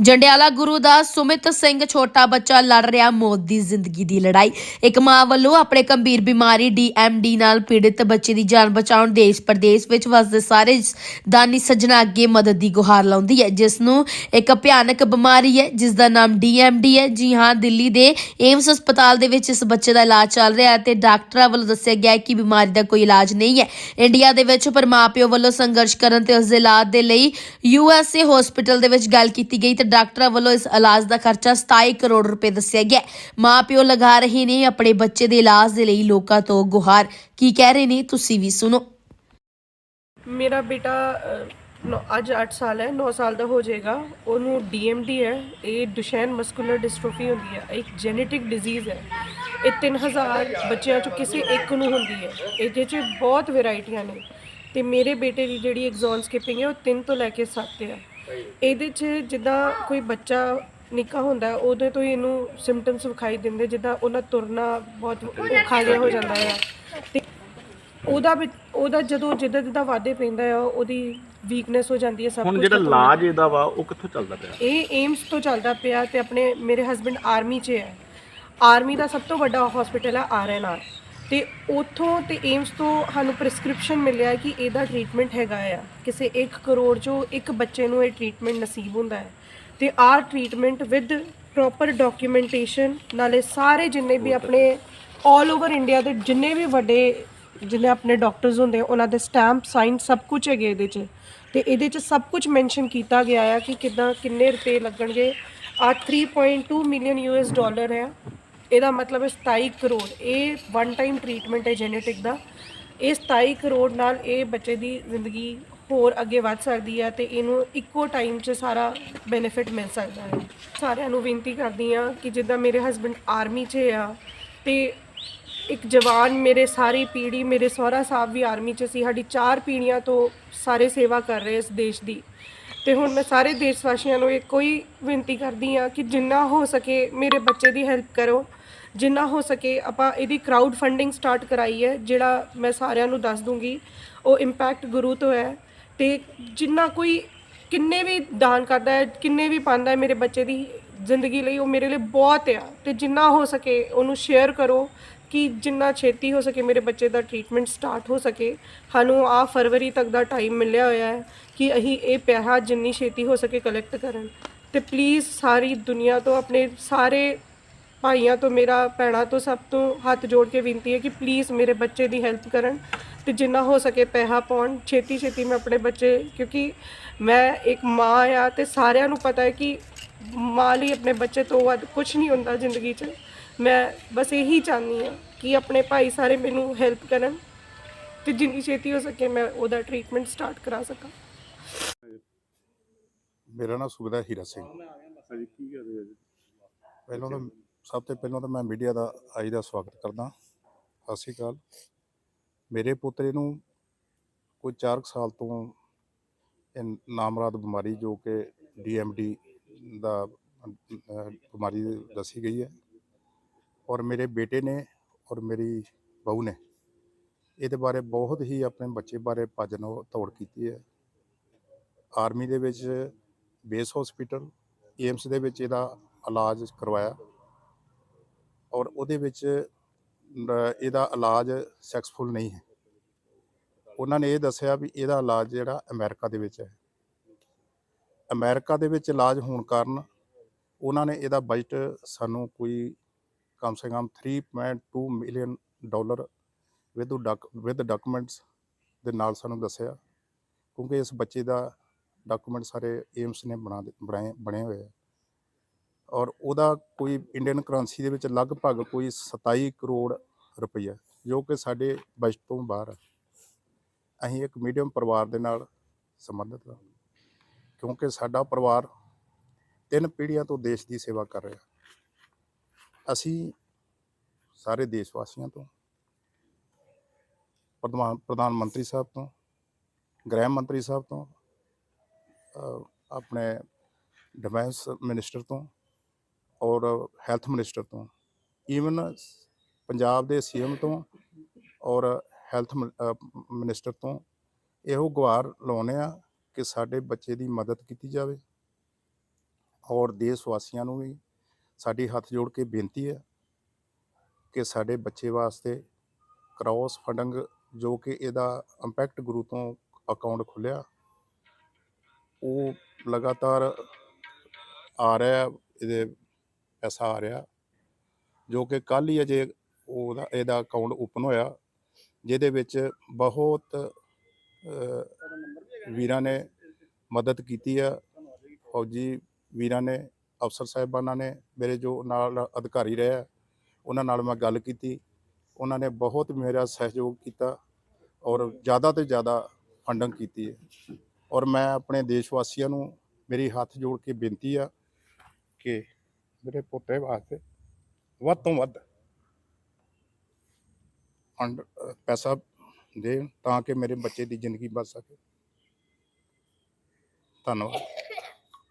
ਜੰਡਿਆਲਾ ਗੁਰੂ ਦਾ ਸੁਮਿਤ ਸਿੰਘ ਛੋਟਾ ਬੱਚਾ ਲੜ ਰਿਹਾ ਮੌਤ ਦੀ ਜ਼ਿੰਦਗੀ ਦੀ ਲੜਾਈ। ਇੱਕ ਮਾਂ ਵੱਲੋਂ ਆਪਣੇ ਗੰਭੀਰ ਬਿਮਾਰੀ ਡੀਐਮਡੀ ਨਾਲ ਪੀੜਿਤ ਬੱਚੇ ਦੀ ਜਾਨ ਬਚਾਉਣ ਦੇਸ਼ ਪ੍ਰਦੇਸ਼ ਵਿੱਚ ਵਸਦੇ ਸਾਰੇ ਦਾਨੀ ਸੱਜਣਾ ਅੱਗੇ ਮਦਦ ਦੀ ਗੁਹਾਰ ਲਾਉਂਦੀ ਹੈ। ਜਿਸ ਨੂੰ ਇੱਕ ਭਿਆਨਕ ਬਿਮਾਰੀ ਹੈ ਜਿਸ ਦਾ ਨਾਮ ਡੀਐਮਡੀ ਹੈ। ਜੀ ਹਾਂ, ਦਿੱਲੀ ਦੇ ਏਮਸ ਹਸਪਤਾਲ ਦੇ ਵਿੱਚ ਇਸ ਬੱਚੇ ਦਾ ਇਲਾਜ ਚੱਲ ਰਿਹਾ ਹੈ ਤੇ ਡਾਕਟਰਾਂ ਵੱਲੋਂ ਦੱਸਿਆ ਗਿਆ ਹੈ ਕਿ ਬਿਮਾਰੀ ਦਾ ਕੋਈ ਇਲਾਜ ਨਹੀਂ ਹੈ। ਇੰਡੀਆ ਦੇ ਵਿੱਚ ਪਰ ਮਾਪਿਓ ਵੱਲੋਂ ਸੰਘਰਸ਼ ਕਰਨ ਤੇ ਉਸ ਦੇ ਇਲਾਜ ਦੇ ਲਈ ਯੂਐਸਏ ਹਸਪੀਟਲ ਦੇ ਵਿੱਚ ਗੱਲ ਕੀਤੀ ਗਈ ਤੇ ਡਾਕਟਰਾਂ ਵੱਲੋਂ ਇਸ ਇਲਾਜ ਦਾ ਖਰਚਾ 27 ਕਰੋੜ ਰੁਪਏ ਦੱਸਿਆ ਗਿਆ ਹੈ। ਮਾਪਿਓ ਲਗਾ ਰਹੇ ਨੇ ਆਪਣੇ ਬੱਚੇ ਦੇ ਇਲਾਜ ਦੇ ਲਈ ਲੋਕਾਂ ਤੋਂ ਗੁਹਾਰ। ਕੀ ਕਹਿ ਰਹੇ ਨੇ ਤੁਸੀਂ ਵੀ ਸੁਣੋ। ਮੇਰਾ ਬੇਟਾ ਅ, ਅੱਜ 8 ਸਾਲ ਹੈ 9 ਸਾਲ ਦਾ ਹੋ ਜਾਏਗਾ। ਉਹਨੂੰ ਡੀਐਮਡੀ ਹੈ। ਇਹ ਡੁਸ਼ੈਨ ਮਸਕੂਲਰ ਡਿਸਟ੍ਰੋਫੀ ਹੁੰਦੀ ਹੈ। ਇੱਕ ਜੈਨੇਟਿਕ ਡਿਜ਼ੀਜ਼ ਹੈ। ਇਹ 3000 ਬੱਚਿਆਂ ਚੋਂ ਕਿਸੇ ਇੱਕ ਨੂੰ ਹੁੰਦੀ ਹੈ। ਇਹਦੇ 'ਚ ਬਹੁਤ ਵੈਰਾਈਟੀਆਂ ਨੇ। ਤੇ ਮੇਰੇ ਬੇਟੇ ਦੀ ਜਿਹੜੀ ਐਗਜ਼ੌਨ ਸਕਿਪਿੰਗ ਹੈ ਉਹ 3 ਤੋਂ ਲੈ ਕੇ 7 ਹੈ। ਇਹਦੇ 'ਚ ਜਿੱਦਾਂ ਕੋਈ ਬੱਚਾ ਨਿੱਕਾ ਹੁੰਦਾ ਹੈ, ਉਹਦੇ ਤੋਂ ਹੀ ਇਹਨੂੰ ਸਿੰਪਟਮਸ ਵਿਖਾਈ ਦਿੰਦੇ ਜਿੱਦਾਂ ਉਹਨਾਂ ਤੁਰਨਾ ਬਹੁਤ ਔਖਾ ਜਿਹਾ ਹੋ ਜਾਂਦਾ ਹੈ ਤੇ ਉਹਦਾ ਵੀ ਉਹਦਾ ਜਦੋਂ ਜਿੱਦਾਂ ਜਿੱਦਾਂ ਵਾਧੇ ਪੈਂਦਾ ਆ ਉਹਦੀ ਵੀਕਨੈਸ ਹੋ ਜਾਂਦੀ ਹੈ ਸਭ ਹੁਣ ਜਿਹੜਾ ਖਤਮ ਹੋ ਇਲਾਜ ਇਹਦਾ ਵਾ ਉਹ ਕਿੱਥੋਂ ਚੱਲਦਾ ਪਿਆ? ਇਹ ਏਮਸ ਤੋਂ ਚੱਲਦਾ ਪਿਆ ਤੇ ਆਪਣੇ ਮੇਰੇ ਹਸਬੰਡ ਆਰਮੀ 'ਚ ਹੈ। ਆਰਮੀ ਦਾ ਸਭ ਤੋਂ ਵੱਡਾ ਹਸਪੀਟਲ ਹੈ ਆਰਐਨਆਰ ਤੇ ਉਥੋਂ ਤੇ ਏਮਸ ਤੋਂ ਸਾਨੂੰ ਪ੍ਰੈਸਕ੍ਰਿਪਸ਼ਨ ਮਿਲਿਆ ਕਿ ਇਹਦਾ ਟ੍ਰੀਟਮੈਂਟ ਹੈਗਾ ਆ। ਕਿਸੇ 1 ਕਰੋੜ ਚੋਂ ਇੱਕ ਬੱਚੇ ਨੂੰ ਇਹ ਟ੍ਰੀਟਮੈਂਟ ਨਸੀਬ ਹੁੰਦਾ ਹੈ। ਤੇ ਆਰ ਟ੍ਰੀਟਮੈਂਟ ਵਿਦ ਪ੍ਰੋਪਰ ਡਾਕੂਮੈਂਟੇਸ਼ਨ ਨਾਲੇ ਸਾਰੇ ਜਿੰਨੇ ਵੀ ਆਪਣੇ 올 ਓਵਰ ਇੰਡੀਆ ਦੇ ਜਿੰਨੇ ਵੀ ਵੱਡੇ ਜਿੰਨੇ ਆਪਣੇ ਡਾਕਟਰਸ ਹੁੰਦੇ ਆ, ਉਹਨਾਂ ਦੇ ਸਟੈਂਪ ਸਾਈਨ ਸਭ ਕੁਝ ਹੈਗੇ ਇਹਦੇ 'ਚ। ਤੇ ਇਹਦੇ 'ਚ ਸਭ ਕੁਝ ਮੈਂਸ਼ਨ ਕੀਤਾ ਗਿਆ ਆ ਕਿ ਕਿਦਾਂ ਕਿੰਨੇ ਰੁਪਏ ਲੱਗਣਗੇ। ਆ 3.2 ਮਿਲੀਅਨ ਯੂਐਸ ਡਾਲਰ ਹੈ ਇਹਦਾ ਮਤਲਬ ਹੈ 27 ਕਰੋੜ। ਇਹ ਵਨ ਟਾਈਮ ਟ੍ਰੀਟਮੈਂਟ ਹੈ ਜੈਨੇਟਿਕ ਦਾ। ਇਹ 27 ਕਰੋੜ ਨਾਲ ਇਹ ਬੱਚੇ ਦੀ ਜ਼ਿੰਦਗੀ ਹੋਰ ਅੱਗੇ ਵੱਧ ਸਕਦੀ ਹੈ ਤੇ ਇਹਨੂੰ ਇੱਕੋ ਟਾਈਮ 'ਚ ਸਾਰਾ ਬੈਨੀਫਿਟ ਮਿਲ ਸਕਦਾ ਹੈ। ਸਾਰਿਆਂ ਨੂੰ ਬੇਨਤੀ ਕਰਦੀ ਆ ਕਿ ਜਿੱਦਾਂ ਮੇਰੇ ਹਸਬੰਡ ਆਰਮੀ 'ਚ ਆ ਤੇ ਇੱਕ ਜਵਾਨ ਮੇਰੇ ਸਾਰੀ ਪੀੜ੍ਹੀ, ਮੇਰੇ ਸਹੁਰਾ ਸਾਹਿਬ ਵੀ ਆਰਮੀ 'ਚ ਸੀ, ਸਾਡੀ ਚਾਰ ਪੀੜੀਆਂ ਤੋਂ ਸਾਰੇ ਸੇਵਾ ਕਰ ਰਹੇ ਇਸ ਦੇਸ਼ ਦੀ। ਤੇ ਹੁਣ ਮੈਂ ਸਾਰੇ ਦੇਸ਼ ਵਾਸੀਆਂ ਨੂੰ ਇੱਕੋ ਹੀ ਬੇਨਤੀ ਕਰਦੀ ਆ ਕਿ ਜਿੰਨਾ ਹੋ ਸਕੇ ਮੇਰੇ ਬੱਚੇ ਦੀ ਹੈਲਪ ਕਰੋ। ਜਿੰਨਾ ਹੋ ਸਕੇ ਆਪਾਂ ਇਹਦੀ ਕਰਾਊਡ ਫੰਡਿੰਗ ਸਟਾਰਟ ਕਰਾਈ ਹੈ, ਜਿਹੜਾ ਮੈਂ ਸਾਰਿਆਂ ਨੂੰ ਦੱਸ ਦੂੰਗੀ। ਉਹ ਇੰਪੈਕਟ ਗੁਰੂ ਤੋਂ ਹੈ। ਤੇ ਜਿੰਨਾ ਕੋਈ ਕਿੰਨੇ ਵੀ ਦਾਨ ਕਰਦਾ ਹੈ, ਕਿੰਨੇ ਵੀ ਪਾਉਂਦਾ ਹੈ ਮੇਰੇ ਬੱਚੇ ਦੀ ਜ਼ਿੰਦਗੀ ਲਈ, ਉਹ ਮੇਰੇ ਲਈ ਬਹੁਤ ਆ। ਤੇ ਜਿੰਨਾ ਹੋ ਸਕੇ ਉਹਨੂੰ ਸ਼ੇਅਰ ਕਰੋ ਕਿ ਜਿੰਨਾ ਛੇਤੀ ਹੋ ਸਕੇ ਮੇਰੇ ਬੱਚੇ ਦਾ ਟ੍ਰੀਟਮੈਂਟ ਸਟਾਰਟ ਹੋ ਸਕੇ। ਸਾਨੂੰ ਆ ਫਰਵਰੀ ਤੱਕ ਦਾ ਟਾਈਮ ਮਿਲਿਆ ਹੋਇਆ ਹੈ ਕਿ ਅਸੀਂ ਇਹ ਪੈਸਾ ਜਿੰਨੀ ਛੇਤੀ ਹੋ ਸਕੇ ਕਲੈਕਟ ਕਰਨ। ਤੇ ਪਲੀਜ਼ ਸਾਰੀ ਦੁਨੀਆ ਤੋਂ ਆਪਣੇ ਸਾਰੇ ਭਾਈਆਂ ਤੋਂ ਮੇਰਾ ਭੈਣਾਂ ਤੋਂ ਸਭ ਤੋਂ ਹੱਥ ਜੋੜ ਕੇ ਬੇਨਤੀ ਹੈ ਕਿ ਪਲੀਜ਼ ਮੇਰੇ ਬੱਚੇ ਦੀ ਹੈਲਪ ਕਰਨ ਤੇ ਜਿੰਨਾ ਹੋ ਸਕੇ ਪੈਸਾ ਪਾਉਣ। ਛੇਤੀ ਛੇਤੀ ਮੈਂ ਆਪਣੇ ਬੱਚੇ ਕਿਉਂਕਿ ਮੈਂ ਇੱਕ ਮਾਂ ਆ ਤੇ ਸਾਰਿਆਂ ਨੂੰ ਪਤਾ ਹੈ ਕਿ ਮਾਂ ਲਈ ਆਪਣੇ ਬੱਚੇ ਤੋਂ ਵੱਧ ਕੁਝ ਨਹੀਂ ਹੁੰਦਾ ਜ਼ਿੰਦਗੀ 'ਚ। ਮੈਂ ਬਸ ਇਹੀ ਚਾਹੁੰਦੀ ਹਾਂ ਕਿ ਆਪਣੇ ਭਾਈ ਸਾਰੇ ਮੈਨੂੰ ਹੈਲਪ ਕਰਨ ਤੇ ਜਿੰਨੀ ਛੇਤੀ ਹੋ ਸਕੇ ਮੈਂ ਉਹਦਾ ਟ੍ਰੀਟਮੈਂਟ ਸਟਾਰਟ ਕਰਾ ਸਕਾਂ। ਮੇਰਾ ਨਾਮ ਸੁਖਦਾ ਹੀਰਾ ਸਿੰਘ। ਹਾਂਜੀ ਕੀ ਕਰ ਰਹੇ ਜੀ? ਪਹਿਲਾਂ ਤਾਂ ਸਭ ਤੋਂ ਪਹਿਲਾਂ ਤਾਂ ਮੈਂ ਮੀਡੀਆ ਦਾ, ਆਈ ਦਾ ਸਵਾਗਤ ਕਰਦਾ। ਸਤਿ ਸ਼੍ਰੀ ਅਕਾਲ। ਮੇਰੇ ਪੁੱਤਰੇ ਨੂੰ ਕੋਈ 4 ਸਾਲ ਤੋਂ ਇਹ ਨਾਮਰਾਦ ਬਿਮਾਰੀ ਜੋ ਕਿ ਡੀਐਮਡੀ ਦਾ ਬਿਮਾਰੀ ਦੱਸੀ ਗਈ ਹੈ। ਔਰ ਮੇਰੇ ਬੇਟੇ ਨੇ ਔਰ ਮੇਰੀ ਬਹੂ ਨੇ ਇਹਦੇ ਬਾਰੇ ਬਹੁਤ ਹੀ ਆਪਣੇ ਬੱਚੇ ਬਾਰੇ ਭੱਜਣ ਤੋੜ ਕੀਤੀ ਹੈ। ਆਰਮੀ ਦੇ ਵਿੱਚ ਬੇਸ ਹਸਪੀਟਲ, ਏਮਸ ਦੇ ਵਿੱਚ ਇਹਦਾ ਇਲਾਜ ਕਰਵਾਇਆ। ਔਰ ਉਹਦੇ ਵਿੱਚ ਇਹਦਾ ਇਲਾਜ ਸਕਸੈਸਫੁਲ ਨਹੀਂ ਹੈ। ਉਹਨਾਂ ਨੇ ਇਹ ਦੱਸਿਆ ਵੀ ਇਹਦਾ ਇਲਾਜ ਜਿਹੜਾ ਅਮਰੀਕਾ ਦੇ ਵਿੱਚ ਹੈ। ਅਮਰੀਕਾ ਦੇ ਵਿੱਚ ਇਲਾਜ ਹੋਣ ਕਾਰਨ ਉਹਨਾਂ ਨੇ ਇਹਦਾ ਬਜਟ ਸਾਨੂੰ ਕੋਈ ਕਮ ਸੇ ਕਮ 3.2 million dollar with with documents ਦੇ ਨਾਲ ਸਾਨੂੰ ਦੱਸਿਆ, ਕਿਉਂਕਿ ਇਸ ਬੱਚੇ ਦਾ ਡਾਕੂਮੈਂਟ ਸਾਰੇ ਏਮਸ ਨੇ ਬਣਾ ਦਿੱਤੇ- ਬਣਾਏ, ਬਣੇ ਹੋਏ ਆ। ਔਰ ਉਹਦਾ ਕੋਈ ਇੰਡੀਅਨ ਕਰੰਸੀ ਦੇ ਵਿੱਚ ਲਗਭਗ ਕੋਈ 27 ਕਰੋੜ ਰੁਪਈਆ ਜੋ ਕਿ ਸਾਡੇ ਬਜਟ ਤੋਂ ਬਾਹਰ ਹੈ। ਅਸੀਂ ਇੱਕ ਮੀਡੀਅਮ ਪਰਿਵਾਰ ਦੇ ਨਾਲ ਸੰਬੰਧਿਤ ਹਾਂ, ਕਿਉਂਕਿ ਸਾਡਾ ਪਰਿਵਾਰ ਤਿੰਨ ਪੀੜ੍ਹੀਆਂ ਤੋਂ ਦੇਸ਼ ਦੀ ਸੇਵਾ ਕਰ ਰਿਹਾ ਅਸੀਂ ਸਾਰੇ ਦੇਸ਼ ਵਾਸੀਆਂ ਤੋਂ, ਪ੍ਰਧਾਨ ਪ੍ਰਧਾਨ ਮੰਤਰੀ ਸਾਹਿਬ ਤੋਂ, ਗ੍ਰਹਿ ਮੰਤਰੀ ਸਾਹਿਬ ਤੋਂ ਆਪਣੇ ਡਿਫੈਂਸ ਮਿਨਿਸਟਰ ਤੋਂ ਔਰ ਹੈਲਥ ਮਿਨਿਸਟਰ ਤੋਂ ਈਵਨ ਪੰਜਾਬ ਦੇ ਸੀਐਮ ਤੋਂ ਔਰ ਹੈਲਥ ਮਿਨਿਸਟਰ ਤੋਂ ਇਹੋ ਗੁਹਾਰ ਲਾਉਂਦੇ ਆ ਕਿ ਸਾਡੇ ਬੱਚੇ ਦੀ ਮਦਦ ਕੀਤੀ ਜਾਵੇ ਔਰ ਦੇਸ਼ ਵਾਸੀਆਂ ਨੂੰ ਵੀ ਸਾਡੀ ਹੱਥ ਜੋੜ ਕੇ ਬੇਨਤੀ ਹੈ ਕਿ ਸਾਡੇ ਬੱਚੇ ਵਾਸਤੇ ਕ੍ਰਾਸ ਫੰਡਿੰਗ ਜੋ ਕਿ ਇਹਦਾ ਇੰਪੈਕਟ ਗੁਰੂ ਤੋਂ ਅਕਾਊਂਟ ਖੁੱਲਿਆ ਉਹ ਲਗਾਤਾਰ ਆ ਰਿਹਾ ਇਹਦੇ ਪੈਸਾ ਆ ਰਿਹਾ ਜੋ ਕਿ ਕੱਲ ਹੀ ਅਜੇ ਉਹਦਾ ਇਹਦਾ ਅਕਾਊਂਟ ਓਪਨ ਹੋਇਆ ਜਿਹਦੇ ਵਿੱਚ ਬਹੁਤ ਅ, ਵੀਰਾਂ ਨੇ ਮਦਦ ਕੀਤੀ ਆ। ਫੌਜੀ ਵੀਰਾਂ ਨੇ ਅਫਸਰ ਸਾਹਿਬਾਨਾਂ ਨੇ ਮੇਰੇ ਜੋ ਨਾਲ ਅਧਿਕਾਰੀ ਰਹੇ ਆ, ਉਹਨਾਂ ਨਾਲ ਮੈਂ ਗੱਲ ਕੀਤੀ। ਉਹਨਾਂ ਨੇ ਬਹੁਤ ਮੇਰਾ ਸਹਿਯੋਗ ਕੀਤਾ ਔਰ ਜ਼ਿਆਦਾ ਤੋਂ ਜ਼ਿਆਦਾ ਫੰਡਿੰਗ ਕੀਤੀ ਹੈ। ਔਰ ਮੈਂ ਆਪਣੇ ਦੇਸ਼ ਵਾਸੀਆਂ ਨੂੰ ਮੇਰੀ ਹੱਥ ਜੋੜ ਕੇ ਬੇਨਤੀ ਆ ਕਿ ਮੇਰੇ ਪੋਤੇ ਵਾਸਤੇ ਵੱਧ ਤੋਂ ਵੱਧ ਫੰਡ ਪੈਸਾ ਦੇਣ ਤਾਂ ਕਿ ਮੇਰੇ ਬੱਚੇ ਦੀ ਜ਼ਿੰਦਗੀ ਬਚ ਸਕੇ। ਧੰਨਵਾਦ।